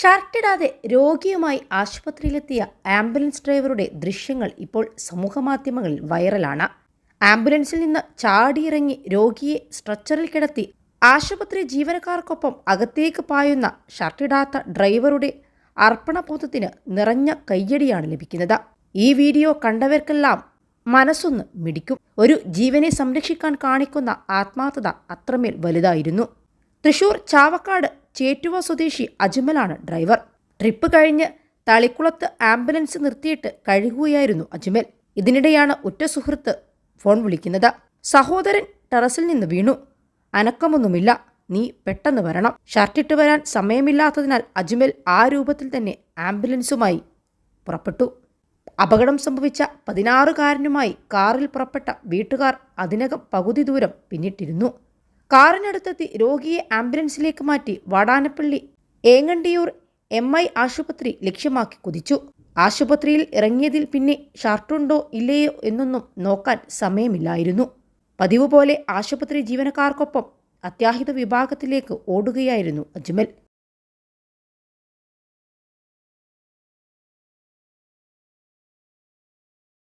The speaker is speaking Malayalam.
ഷർട്ടിടാതെ രോഗിയുമായി ആശുപത്രിയിലെത്തിയ ആംബുലൻസ് ഡ്രൈവറുടെ ദൃശ്യങ്ങൾ ഇപ്പോൾ സമൂഹമാധ്യമങ്ങളിൽ വൈറലാണ്. ആംബുലൻസിൽ നിന്ന് ചാടിയിറങ്ങി രോഗിയെ സ്ട്രെച്ചറിൽ കിടത്തി ആശുപത്രി ജീവനക്കാർക്കൊപ്പം അകത്തേക്ക് പായുന്ന ഷർട്ടിടാത്ത ഡ്രൈവറുടെ അർപ്പണബോധത്തിന് നിറഞ്ഞ കയ്യടിയാണ് ലഭിക്കുന്നത്. ഈ വീഡിയോ കണ്ടവർക്കെല്ലാം മനസ്സൊന്ന് മിടിക്കും. ഒരു ജീവനെ സംരക്ഷിക്കാൻ കാണിക്കുന്ന ആത്മാർത്ഥത അത്രമേൽ വലുതായിരുന്നു. തൃശൂർ ചാവക്കാട് ചേറ്റുവ സ്വദേശി അജ്മലാണ് ഡ്രൈവർ. ട്രിപ്പ് കഴിഞ്ഞ് തളിക്കുളത്ത് ആംബുലൻസ് നിർത്തിയിട്ട് കഴുകുകയായിരുന്നു അജ്മൽ. ഇതിനിടെയാണ് ഉറ്റ സുഹൃത്ത് ഫോൺ വിളിക്കുന്നത്. സഹോദരൻ ടെറസിൽ നിന്ന് വീണു. അനക്കമൊന്നുമില്ല. നീ പെട്ടെന്ന് വരണം. ഷർട്ടിട്ട് വരാൻ സമയമില്ലാത്തതിനാൽ അജ്മൽ ആ രൂപത്തിൽ തന്നെ ആംബുലൻസുമായി പുറപ്പെട്ടു. അപകടം സംഭവിച്ച പതിനാറുകാരനുമായി കാറിൽ പുറപ്പെട്ട വീട്ടുകാർ അതിനകം പകുതി ദൂരം പിന്നിട്ടിരുന്നു. കാറിനടുത്തെത്തി രോഗിയെ ആംബുലൻസിലേക്ക് മാറ്റി വാടാനപ്പള്ളി ഏങ്ങണ്ടിയൂർ എം ഐ ആശുപത്രി ലക്ഷ്യമാക്കി കുതിച്ചു. ആശുപത്രിയിൽ ഇറങ്ങിയതിൽ പിന്നെ ഷർട്ടുണ്ടോ ഇല്ലയോ എന്നൊന്നും നോക്കാൻ സമയമില്ലായിരുന്നു. പതിവ് പോലെ ആശുപത്രി ജീവനക്കാർക്കൊപ്പം അത്യാഹിത വിഭാഗത്തിലേക്ക് ഓടുകയായിരുന്നു അജ്മൽ.